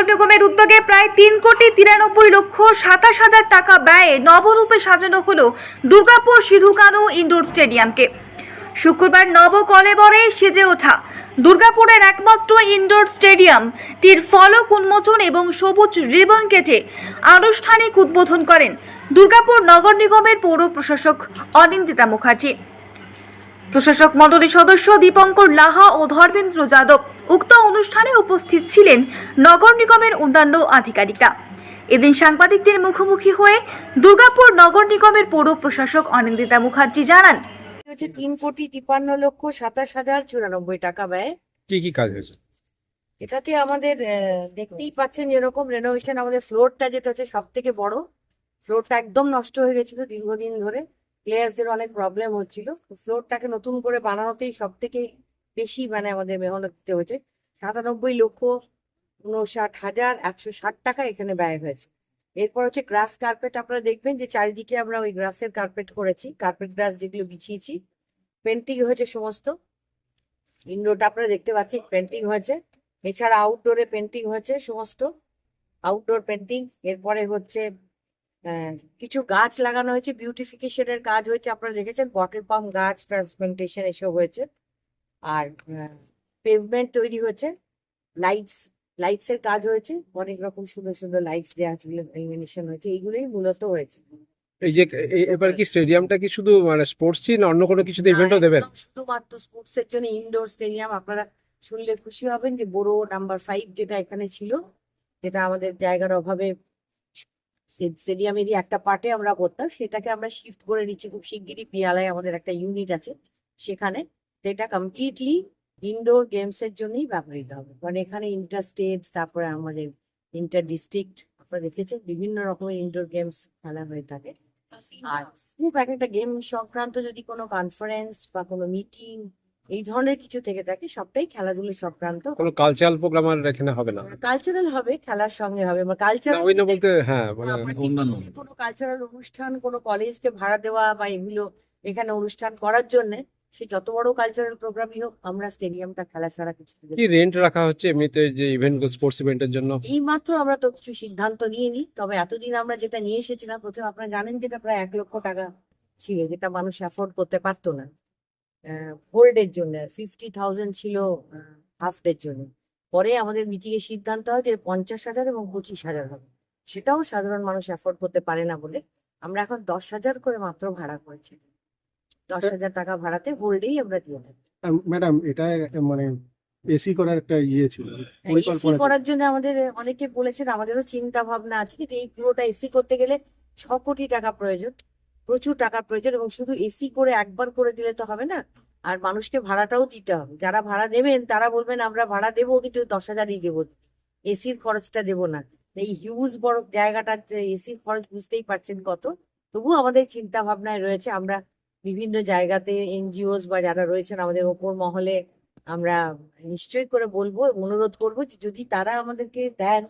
নগর নিগমের উদ্যোগে প্রায় তিন কোটি তিরানব্বই লক্ষ সাতাশ হাজার টাকা ব্যয়ে নবরূপে সাজানো হলো দুর্গাপুর সিধু কানু ইনডোর স্টেডিয়ামকে। শুক্রবার নবকলেবরে সেজে ওঠা দুর্গাপুরের একমাত্র ইনডোর স্টেডিয়ামটির ফলক উন্মোচন এবং সবুজ রিবন কেটে আনুষ্ঠানিক উদ্বোধন করেন দুর্গাপুর নগর নিগমের পৌর প্রশাসক অনিন্দিতা মুখার্জি। প্রশাসক মণ্ডলীর সদস্য দীপঙ্কর লাহা ও ধর্মেন্দ্র যাদব উক্ত অনুষ্ঠানে উপস্থিত ছিলেন নগর নিগমের অন্যান্য আধিকারিকরা। এদিন সাংবাদিকদের মুখোমুখি হয়ে দুর্গাপুর নগর নিগমের পৌর প্রশাসক অনিন্দিতা মুখার্জি জানান হচ্ছে তিন কোটি তিপ্পান্ন লক্ষ সাতাশ হাজার চুরানব্বই টাকা ব্যয়। কি কি কাজ হয়েছে? এটাতে আমাদের আহ, দেখতেই পাচ্ছেন যেরকম রেনোভেশন আমাদের ফ্লোরটা যেটা হচ্ছে সব থেকে বড় ফ্লোরটা একদম নষ্ট হয়ে গেছিল দীর্ঘদিন ধরে। প্লেয়ার্সদের অনেক প্রবলেম হচ্ছিল। ফ্লোরটাকে নতুন করে বানানোতেই সব থেকে বেশি মানে আমাদের মেহনত দিতে হয়েছে। সাতানব্বই লক্ষ উনষাট হাজার একশো ষাট টাকা এখানে ব্যয় হয়েছে। এরপর হচ্ছে গ্রাস কার্পেট আপনারা দেখবেন যে চারিদিকে আমরা ওই গ্রাসের কার্পেট করেছি। কার্পেট গ্রাস যেগুলো বিছিয়েছি পেন্টিং হয়েছে সমস্ত। ইনডোরটা আপনারা দেখতে পাচ্ছেন পেন্টিং হয়েছে। এছাড়া আউটডোরে পেন্টিং হয়েছে সমস্ত। আউটডোর পেন্টিং এরপরে হচ্ছে কিছু গাছ লাগানো হয়েছে বিউটিফিকেশনের কাজ হয়েছে আপনারা দেখেছেন বটল পাম্প গাছ ট্রান্সপ্লান্টেশন এসব হয়েছে। আর পেভমেন্ট তৈরি হয়েছে লাইটস লাইটস এর কাজ হয়েছে অনেক রকম সুন্দর সুন্দর লাইটস দেওয়া ছিল ইলুমিনেশন হয়েছে এইগুলোই মূলত হয়েছে। এই যে এবার কি স্টেডিয়ামটা কি শুধু মানে স্পোর্টস না অন্য কোনো কিছুতে ইভেন্টও দেবেন? শুধুমাত্র স্পোর্টস এর জন্য ইনডোর স্টেডিয়াম আপনারা শুনলে খুশি হবেন যে বড় নাম্বার ফাইভ যেটা এখানে ছিল যেটা আমাদের জায়গার অভাবে স্টেডিয়ামেরই একটা পার্টে আমরা করতাম সেটাকে আমরা শিফট করে নিচ্ছি। খুব শিগগিরই পিয়ালায় আমাদের একটা ইউনিট আছে সেখানে যেটা কমপ্লিটলি ইনডোর গেমস এর জন্যই ব্যবহৃত হবে। কারণ এখানে ইন্টার স্টেট তারপরে আমাদের ইন্টার ডিস্ট্রিক্ট আপনারা দেখেছেন বিভিন্ন রকমের ইনডোর গেমস খেলা হয়ে থাকে। আর খুব এক একটা গেম সংক্রান্ত যদি কোনো কনফারেন্স বা কোনো মিটিং এই ধরনের কিছু থেকে থাকে সবটাই খেলাধুলো সংক্রান্ত। কোনো কালচারাল প্রোগ্রাম আর এখানে হবে না। কালচারাল হবে খেলার সঙ্গে হবে বা না, কালচারাল ওই না বলতে হ্যাঁ মানে অন্যান্য। কোনো কালচারাল অনুষ্ঠান কোনো কলেজকে ভাড়া দেওয়া বা এগুলো এখানে অনুষ্ঠান করার জন্য সে যত বড় কালচারাল প্রোগ্রামই হোক আমরা স্টেডিয়ামটা খেলা ছাড়া কিছু দিতে কি রেন্ট রাখা হচ্ছে এমনিতে যে ইভেন্ট স্পোর্টস ইভেন্টের জন্য? এই মাত্র আমরা তো কিছু সিদ্ধান্ত নিইনি তবে এতদিন আমরা যেটা নিয়ে এসেছিলাম প্রথমে আপনারা জানেন যেটা প্রায় এক লক্ষ টাকা ছিল যেটা মানুষ অ্যাফোর্ড করতে পারতো না। হোল্ডের জন্য ফিফটি থাউজেন্ড ছিল হাফ ডের জন্য। পরে আমাদের মিটিং এর সিদ্ধান্ত হয় যে পঞ্চাশ হাজার এবং পঁচিশ হাজার হবে। সেটাও সাধারণ মানুষ অ্যাফোর্ড করতে পারে না বলে আমরা এখন দশ হাজার করে মাত্র ভাড়া করেছি। দশ হাজার টাকা ভাড়াতে হোল্ডেই আমরা দিয়ে থাকি। ম্যাডাম এটা মানে এসি করার একটা ইয়ে ছিল এসি করার জন্য আমাদের অনেকে বলেছেন আমাদেরও চিন্তা ভাবনা আছে কিন্তু এই পুরোটা এসি করতে গেলে ছ কোটি টাকা প্রয়োজন। প্রচুর টাকা প্রয়োজন এবং শুধু এসি করে একবার করে দিলে তো হবে না। আর মানুষকে ভাড়াটাও দিতে হবে। যারা ভাড়া দেবেন তারা বলবেন, আমরা ভাড়া দেবো, কিন্তু দশ হাজারই দেবো। এসির খরচটা দেবো না। এই হিউজ বড় জায়গাটা এসির খরচ বুঝতেই পারছেন কত? তবু আমাদের চিন্তা ভাবনায় রয়েছে। আমরা বিভিন্ন জায়গাতে এনজিওস বা যারা রয়েছেন আমাদের ওপর মহলে, আমরা নিশ্চয়ই করে বলব, অনুরোধ করব যে যদি তারা আমাদেরকে দেন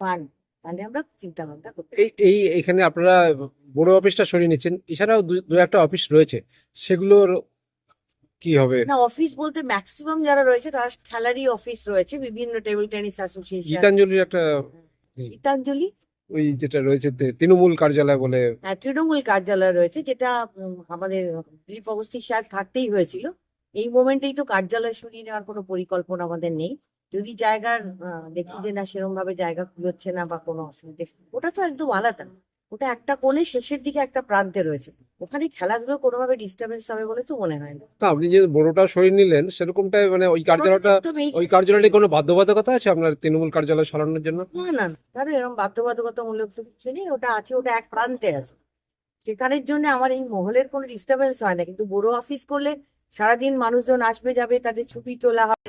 ফান্ড তাহলে আমরা চিন্তা ভাবনা করতে এই এই এখানে আপনারা বড় অফিসটা সরিয়ে নিচ্ছেন। এছাড়াও দু একটা অফিস রয়েছে। সেগুলোর কি হবে? না অফিস বলতে ম্যাক্সিমাম যারা রয়েছে তারা খেলারই অফিস রয়েছে বিভিন্ন টেবিল টেনিস অ্যাসোসিয়েশন গীতাঞ্জলির একটা গীতাঞ্জলি। ওই যেটা রয়েছে তৃণমূল কার্যালয় বলে। হ্যাঁ, তৃণমূল কার্যালয় রয়েছে যেটা আমাদের দিলীপ অবস্থি সাহেব থাকতেই হয়েছিল। এই মোমেন্টেই তো কার্যালয় সরিয়ে নেওয়ার কোনো পরিকল্পনা আমাদের নেই। যদি জায়গার দেখি যে না সেরকম ভাবে জায়গা খুঁজছে না বা কোনো অসুবিধে ওটা তো একদম আলাদা। ওটা একটা কোণে শেষের দিকে একটা প্রান্তে রয়েছে। ওখানে খেলাধুলো কোনোভাবে ডিস্টারবেন্স হবে বলে তো মনে হয় না। আপনি যে বড়টা সরিয়ে নিলেন সেরকমটাই মানে ওই কার্যালয়টা ওই কার্যালয়টি কোনো বাধ্যবাধকতা আছে? আপনার তৃণমূল কার্যালয় সরানোর জন্য? না না তাহলে এরকম বাধ্যবাধকতা মূলক তো কিছু নেই। ওটা আছে ওটা এক প্রান্তে আছে। সেখানের জন্য আমার এই মহলের কোনো ডিস্টারবেন্স হয় না। কিন্তু বড় অফিস করলে সারাদিন মানুষজন আসবে যাবে তাদের ছবি তোলা হবে